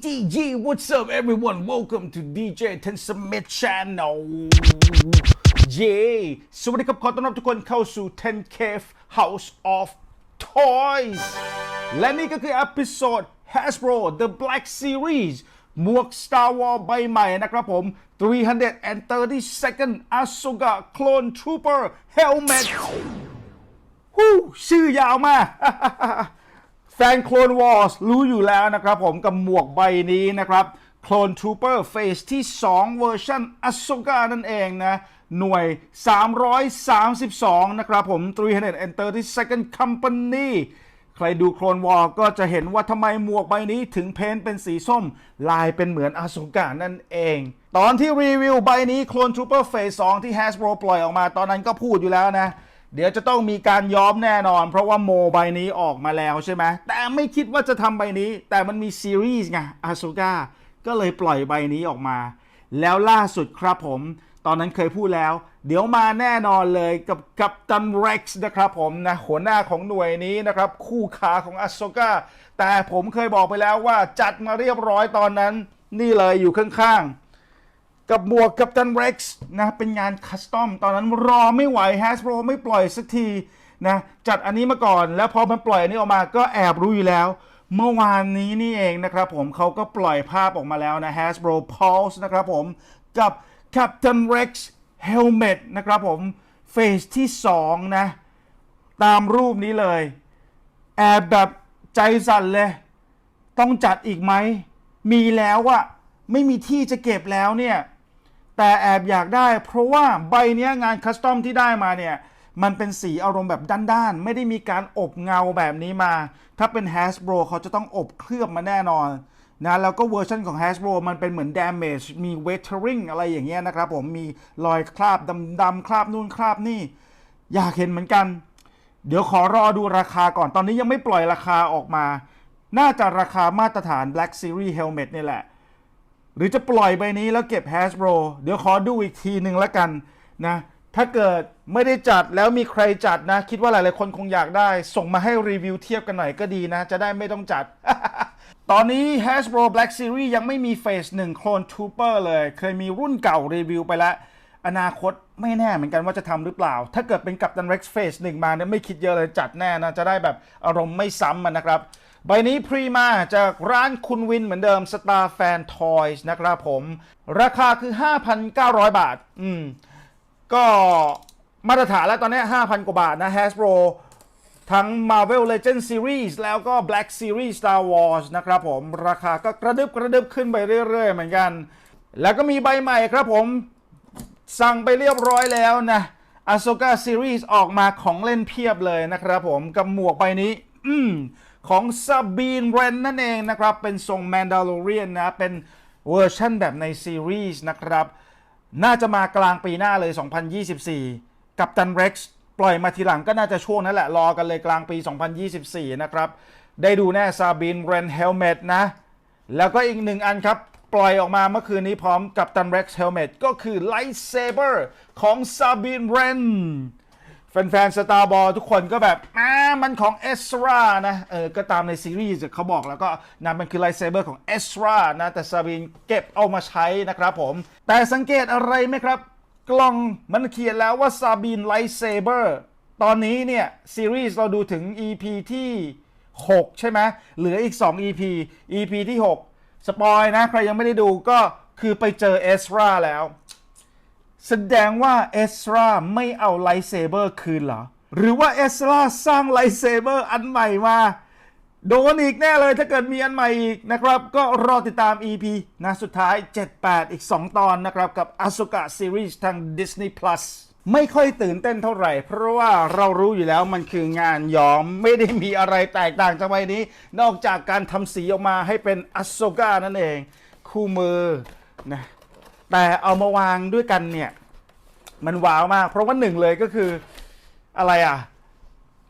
G G G What's up everyone Welcome to DJ Ten Smith Channel เย้สวัสดีครับ ขอต้อนรับทุกคนเข้าสู่ 10 Cave House of Toys และนี่ก็คืออพิโซด Hasbro The Black Series หมวก Star Wars ใบใหม่นะครับผม 332nd Ahsoka Clone Trooper Helmet ฮู้ชื่อยาวมาก แฟน Clone Wars รู้อยู่แล้วนะครับผมกับหมวกใบนี้นะครับ Clone Trooper Phase ที่ 2 เวอร์ชัน Ahsoka นั่นเองนะ หน่วย 332 นะครับผม 332nd Company ใครดู Clone War ก็จะเห็นว่าทำไมหมวกใบนี้ถึงเพ้นเป็นสีส้ม ลายเป็นเหมือนอาสุกะนั่นเอง ตอนที่รีวิวใบนี้ Clone Trooper Phase 2ที่ Hasbro ปล่อยออกมาตอนนั้นก็พูดอยู่แล้วนะ เดี๋ยวจะต้องมีการย้อมแน่นอน เพราะว่าโมใบนี้ออกมาแล้วใช่ไหมแต่ไม่คิดว่าจะทำใบนี้ แต่มันมีซีรีส์ไงอาซูก้าก็เลยปล่อยใบนี้ออกมา แล้วล่าสุดครับผม ตอนนั้นเคยพูดแล้ว เดี๋ยวมาแน่นอนเลยกับกับตันเร็กซ์นะครับผมนะหัวหน้าของหน่วยนี้นะครับ คู่ขาของอาซูก้าแต่ผมเคยบอกไปแล้วว่าจัดมาเรียบร้อยตอนนั้น นี่เลยอยู่ข้างๆ กับหมวกกับตันเร็กซ์นะเป็นงานคัสตอมตอนนั้นรอไม่ไหว Hasbro ไม่ปล่อยสักทีนะจัดอันนี้มาก่อนแล้วพอมันปล่อยอันนี้ออกมาก็แอบรู้อยู่แล้ว เมื่อวานนี้นี่เองนะครับผมเขาก็ปล่อยภาพออกมาแล้วนะ Hasbro Pulse นะครับผมกับ Captain Rex Helmet นะครับผมเฟสที่ 2 นะ ตามรูปนี้เลย แอบแบบใจสั่นเลย ต้องจัดอีกไหม มีแล้วอะไม่มีที่จะเก็บแล้วเนี่ย แต่แอบอยากได้ เพราะว่าใบเนี้ยงานคัสตอมที่ได้มาเนี่ยมันเป็นสีอารมณ์แบบด้านๆ ไม่ได้มีการอบเงาแบบนี้มา ถ้าเป็น Hasbro เขาจะต้องอบเคลือบมาแน่นอนนะแล้วก็เวอร์ชันของ Hasbro มันเป็นเหมือน damage มี weathering อะไรอย่างเงี้ยนะครับผมมีรอยคราบดำๆคราบนู่นคราบนี่ อยากเห็นเหมือนกัน เดี๋ยวขอรอดูราคาก่อนตอนนี้ยังไม่ปล่อยราคาออกมา น่าจะราคามาตรฐาน Black Series Helmet นี่แหละ หรือจะปล่อยใบนี้แล้วเก็บ Hasbro เดี๋ยวขอดูอีกทีหนึ่งแล้วกันนะถ้าเกิดไม่ได้จัดแล้วมีใครจัดนะ คิดว่าหลาย ๆ คนคงอยากได้ ส่งมาให้รีวิวเทียบกันหน่อยก็ดีนะ จะได้ไม่ต้องจัด ตอนนี้ Hasbro Black Series ยังไม่มีเฟส1 Clone Trooper เลย เคยมีรุ่นเก่ารีวิวไปแล้ว อนาคตไม่แน่เหมือนกันว่าจะทำหรือเปล่า ถ้าเกิดเป็นกัปตัน Rex Phase 1มาเนี่ยไม่คิดเยอะเลยจัดแน่นะ จะได้แบบอารมณ์ไม่ซ้ำมันนะครับ ใบนี้พรีมาจากร้านคุณวินเหมือนเดิม Star Fan Toys นะครับผม ราคาคือ 5,900 บาท อืม ก็มาตรฐานแล้วตอนนี้ 5,000 กว่าบาทนะ Hasbro ทั้ง Marvel Legends Series แล้วก็ Black Series Star Wars นะครับผม ราคาก็กระดึบกระดึบขึ้นไปเรื่อย ๆ เหมือนกัน แล้วก็มีใบใหม่ครับผม สั่งไปเรียบร้อยแล้วนะ Ahsoka Series ออกมาของเล่นเพียบเลยนะครับผม กับหมวกใบนี้ อืม ของ Sabine Wren นั่นเองนะครับ เป็นทรง Mandalorian นนะ เป็นเวอร์ชั่นแบบในซีรีส์นะครับ น่าจะมากลางปีหน้าเลย 2024 กับตัน Rex ปล่อยมาทีหลังก็น่าจะช่วงนั้นแหละ รอกันเลยกลางปี 2024 นะครับ ได้ดูแน่ Sabine Wren Helmet นะ แล้วก็อีกหนึ่งอันครับปล่อยออกมาเมื่อคืนนี้พร้อมกับตัน Rex Helmet ก็คือ Lightsaber ของ Sabine Wren แฟนๆ Star Wars ทุกคนก็แบบอ่ามันของเอสรานะเออก็ตามในซีรีส์เขาบอกแล้วก็นั่นมันคือไลเซเบอร์ของเอสรานะ แต่ซาบินเก็บเอามาใช้นะครับผม แต่สังเกตอะไรไหมครับ กล่องมันเขียนแล้วว่าซาบินไลเซเบอร์ตอนนี้เนี่ย ซีรีส์เราดูถึง EP ที่ 6 ใช่ไหมเหลืออีก 2 EP EP ที่ 6 สปอยนะ ใครยังไม่ได้ดูก็คือไปเจอเอสราแล้ว แสดงว่าเอสราไม่เอาไลท์เซเบอร์คืนเหรอ หรือว่าเอสราสร้างไลท์เซเบอร์อันใหม่มาโดนอีกแน่เลยถ้าเกิดมีอันใหม่อีกนะครับ ก็รอติดตาม EP นะสุดท้าย 78 อีก 2 ตอนนะครับ กับ Asuka Series ทาง Disney Plus ไม่ค่อยตื่นเต้นเท่าไหร่ เพราะว่าเรารู้อยู่แล้วมันคืองานย้อมไม่ได้มีอะไรแตกต่างจากใบนี้ นอกจากการทำสีออกมาให้เป็น Asuka นั่นเอง คู่มือนะ แต่เอามาวางด้วยกันเนี่ย มันว้าวมาก เพราะว่าหนึ่งเลยก็คืออะไรอะ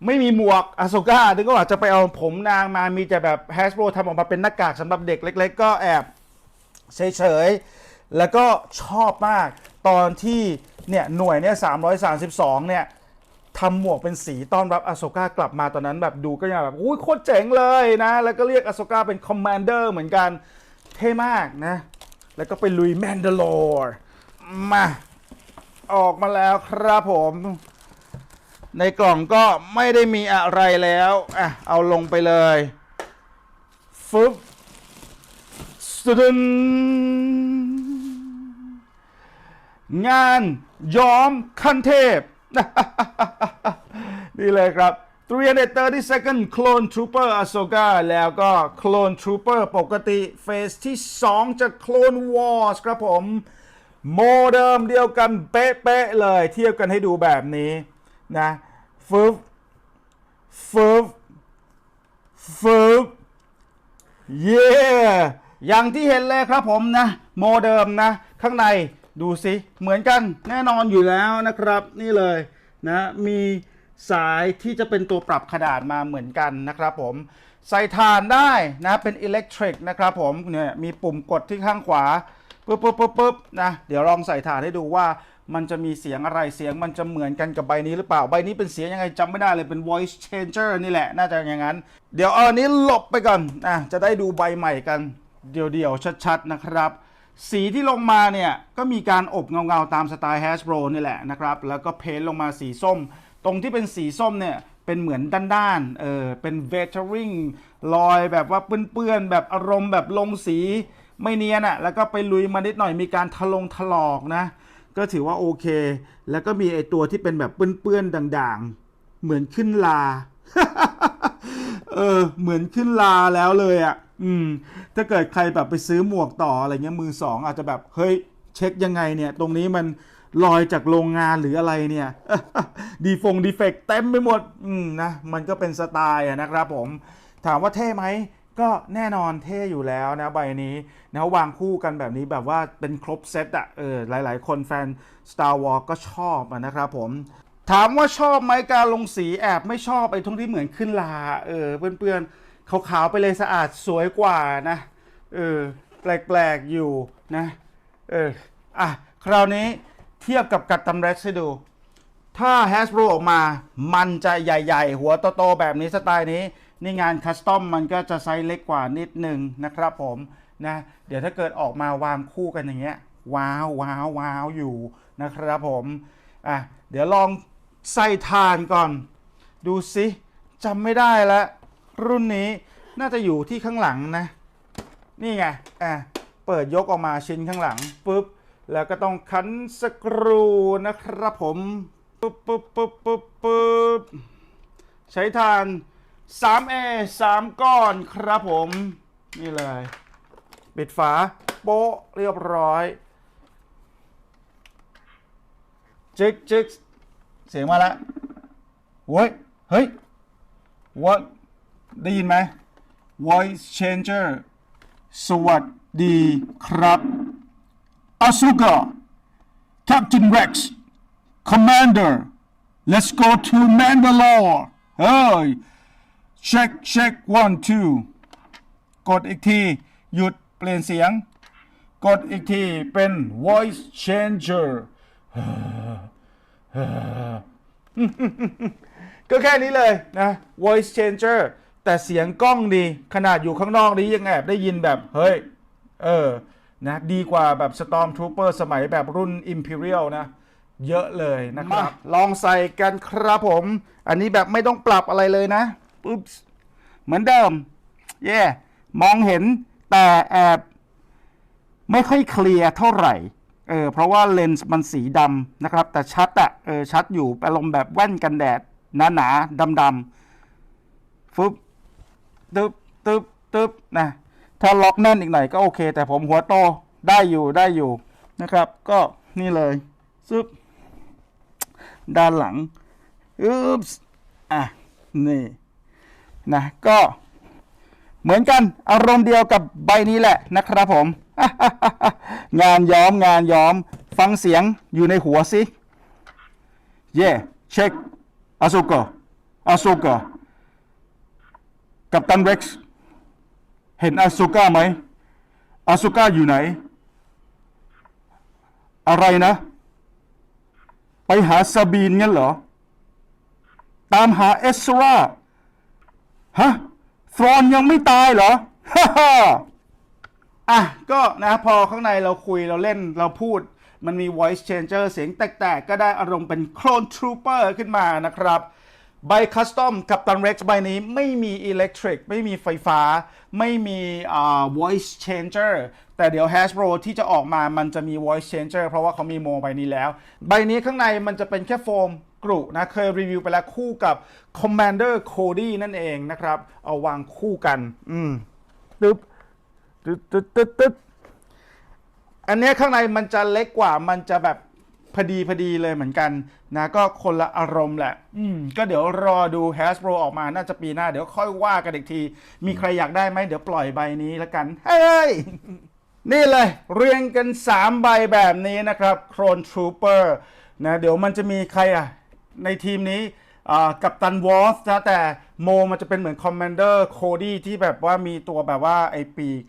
ไม่มีหมวกอาโซก้าถึงก็อาจจะไปเอาผมนางมามีแต่แบบแฮสโ o ทำออกมาเป็นหน้ากากสำหรับเด็กเล็ก ๆ ก็แอบเฉยๆ แล้วก็ชอบมากตอนที่เนี่ยหน่วยเนี่ย332เนี่ยทำหมวกเป็นสีต้อนรับอโซกากลับมาตอนนั้นแบบดูก็ยังแบบอุ้ยโคตรเจ๋งเลยนะ แล้วก็เรียกอโซกาเป็นคอมมานเดอร์เหมือนกันเท่มากนะ แล้วก็ไปลุยแมนดาลอร์มา ออกมาแล้วครับผม ในกล่องก็ไม่ได้มีอะไรแล้วอะเอาลงไปเลยฟึบสุดนงานย้อมขั้นเทพ นี่เลยครับ 330 second clone trooper Ahsoka แล้วก็ clone trooper ปกติเฟสที่ 2 จะ clone wars ครับผม โมเดิมเดียวกันเป๊ะๆเลย เทียบกันให้ดูแบบนี้นะฟึบฟึบฟึบเย้อย่างที่เห็นเลยครับผมนะ โมเดิมนะ ข้างในดูสิ เหมือนกันแน่นอนอยู่แล้วนะครับ นี่เลยนะ มี สายที่จะเป็นตัวปรับขนาดมาเหมือนกันนะครับผมใส่ถานได้นะเป็นอิเล็กทริกนะครับผมเนี่ยมีปุ่มกดที่ข้างขวาปุ๊บปุ๊บปุ๊บปุ๊บนะเดี๋ยวลองใส่ถานให้ดูว่ามันจะมีเสียงอะไรเสียงมันจะเหมือนกันกับใบนี้หรือเปล่า ใบนี้เป็นเสียงยังไงจำไม่ได้เลยเป็น voice changer นี่แหละ น่าจะอย่างนั้น เดี๋ยวเอาอันนี้หลบไปก่อนอะจะได้ดูใบใหม่กัน เดี่ยวๆ ชัดๆ นะครับ สีที่ลงมาเนี่ย ก็มีการอบเงาๆ ตามสไตล์ Hasbro นี่แหละนะครับ แล้วก็เพ้นท์ลงมาสีส้ม ตรงที่เป็นสีส้มเนี่ยเป็นเหมือนด้านๆ เออ เป็นเวทเทอริงลอยแบบว่าเปื้อนๆ แบบอารมณ์แบบลงสีไม่เนียนอะแล้วก็ไปลุยมานิดหน่อยมีการทะลงถลอกนะ ก็ถือว่าโอเค แล้วก็มีไอตัวที่เป็นแบบเปื้อนๆ ด่างๆ เหมือนขึ้นลา เออ เหมือนขึ้นลาแล้วเลยอะ่ะอืม ถ้าเกิดใครแบบไปซื้อหมวกต่ออะไรเงี้ยมือสองอาจจะแบบ เฮ้ย เช็คยังไงเนี่ย ตรงนี้มัน ลอยจากโรงงานหรืออะไรเนี่ย ดีฟงดีเฟกเต็มไปหมดอืมนะ มันก็เป็นสไตล์อะนะครับผม ถามว่าเท่ไหม ก็แน่นอนเท่อยู่แล้วนะใบนี้นะวางคู่กันแบบนี้แบบว่าเป็นครบเซตอะเออหลาย ๆ คนแฟน Star Wars ก็ชอบอะนะครับผมถามว่าชอบไหมการลงสีแอบไม่ชอบไอ้ตรงที่เหมือนขึ้นลา เออเปื้อนๆขาวๆไปเลยสะอาดสวยกว่านะ เออ แปลกๆอยู่นะ เออ อะ คราวนี้ เทียบกับกัตตัมเร็กให้ดู ถ้า Hasbro ออกมา มันจะใหญ่ ๆ หัวโตๆแบบนี้สไตล์นี้ นี่งานคัสตอมมันก็จะไซส์เล็กกว่านิดหนึ่งนะครับผมนะเดี๋ยวถ้าเกิดออกมาวางคู่กันอย่างเงี้ยว้าวว้าวว้าวอยู่นะครับผมอะเดี๋ยวลองใส่ทานก่อน ดูสิจำไม่ได้แล้วรุ่นนี้น่าจะอยู่ที่ข้างหลังนะ นี่ไงอะเปิดยกออกมาชิ้นข้างหลังปุ๊บ แล้วก็ต้องคันสกรูนะครับผมปุ๊บปุ๊บปุ๊บปุ๊บปุ๊บใช้ทาน 3A 3 ก้อนครับผม นี่เลย ปิดฝา โป๊ะเรียบร้อยจึกจึกเสียงมาแล้วเว้ย เฮ้ย what ได้ยินไหม voice changer สวัสดีครับ Asuka Captain Rex Commander let's go to Mandalore เฮ้ย check check one two กดอีกที หยุดเปลี่ยนเสียง กดอีกทีเป็น voice changer ก็แค่นี้เลยนะ voice changer แต่เสียงกล้องดี ขนาดอยู่ข้างนอกนี้ยังแอบได้ยินแบบ เฮ้ย เออ นะดีกว่าแบบ Storm Trooper สมัยแบบรุ่น Imperial นะ เยอะเลยนะครับ ลองใส่กันครับผม อันนี้แบบไม่ต้องปรับอะไรเลยนะปุ๊บเหมือนเดิม เย่มองเห็นแต่แอบไม่ค่อยเคลียร์เท่าไหร่เออเพราะว่าเลนส์มันสีดำนะครับ แต่ชัดอะเออชัดอยู่อารมณ์แบบแว่นกันแดดหนาๆดำๆฟึบตึบตึบตึบนะ ถ้าล็อกแน่นอีกหน่อยก็โอเค แต่ผมหัวโตได้อยู่ได้อยู่นะครับ ก็นี่เลยซึบด้านหลังอึ๊บอะนี่นะก็เหมือนกันอารมณ์เดียวกับใบนี้แหละนะครับผม งานย้อมงานย้อมฟังเสียงอยู่ในหัวสิเย่เช็คอาซูกะอาซูกะกับตันเร็กซ์ เห็นอาซูก้าไหมอาซูก้าอยู่ไหน อะไรนะ ไปหาซาบีนงั้นเหรอ ตามหาเอสราฮะทรอนยังไม่ตายเหรอฮ่าฮ่าอะ ก็นะพอข้างในเราคุยเราเล่นเราพูดมันมี voice changer เสียงแตก ๆ ก็ได้อารมณ์เป็น clone trooper ขึ้นมานะครับ ใบคัสตอมกับตัน Rex ใบนี้ไม่มีอิเล็กทริกไม่มีไฟฟ้า ไม่มีอ่า voice changer แต่เดี๋ยว Hasbro ที่จะออกมามันจะมี voice changer เพราะว่าเขามีโมใบนี้แล้ว ใบนี้ข้างในมันจะเป็นแค่โฟมกรุนะ เคยรีวิวไปแล้วคู่กับ Commander Cody นั่นเองนะครับ เอาวางคู่กัน อืมตึ๊บตึ๊ดตึ๊ดตึ๊ดอันนี้ข้างในมันจะเล็กกว่ามันจะแบบ พอดีพอดีเลยเหมือนกันนะก็คนละอารมณ์แหละ อืมก็เดี๋ยวรอดู Hasbro ออกมาน่าจะปีหน้า เดี๋ยวค่อยว่ากันอีกที มีใครอยากได้ไหมเดี๋ยวปล่อยใบนี้แล้วกัน เฮ้ย นี่เลย เรียงกัน 3 ใบแบบนี้นะครับ Clone Trooper นะเดี๋ยวมันจะมีใครอะ ในทีมนี้กับตันวอลสนะแต่โมมันจะเป็นเหมือนคอมมานเดอร์โคดี้ที่แบบว่ามีตัวแบบว่าไอปีก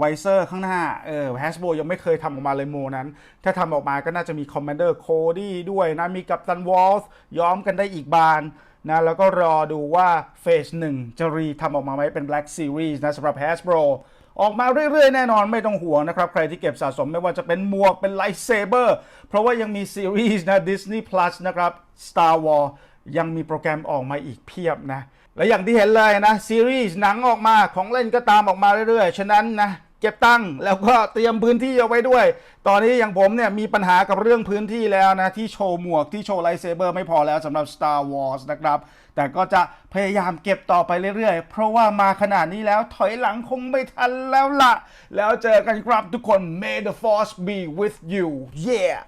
ไวเซอร์ข้างหน้าเออแฮชโบยังไม่เคยทำออกมาเลยโมนั้น ถ้าทำออกมาก็น่าจะมีคอมมานเดอร์โคดี้ด้วยนะ มีกับตันวอลส์ย้อมกันได้อีกบานนะแล้วก็รอดูว่าเฟสหนึ่งจะรีทำออกมาไหมเป็น Black Series นะสำหรับ Hasbro ออกมาเรื่อยๆ แน่นอนไม่ต้องห่วงนะครับ ใครที่เก็บสะสมไม่ว่าจะเป็นหมวกเป็นไลท์เซเบอร์เพราะว่ายังมีซีรีส์นะ Disney Plus นะครับ Star Wars ยังมีโปรแกรมออกมาอีกเพียบนะ และอย่างที่เห็นเลยนะ ซีรีส์หนังออกมาของเล่นก็ตามออกมาเรื่อยๆ ฉะนั้นนะ เก็บตังค์แล้วก็เตรียมพื้นที่เอาไว้ด้วย ตอนนี้อย่างผมเนี่ยมีปัญหากับเรื่องพื้นที่แล้วนะ ที่โชว์หมวกที่โชว์ไลเซเบอร์ไม่พอแล้วสำหรับ Star Wars นะครับ แต่ก็จะพยายามเก็บต่อไปเรื่อยๆ เพราะว่ามาขนาดนี้แล้วถอยหลังคงไม่ทันแล้วล่ะแล้วเจอกันครับทุกคน May the Force be with you yeah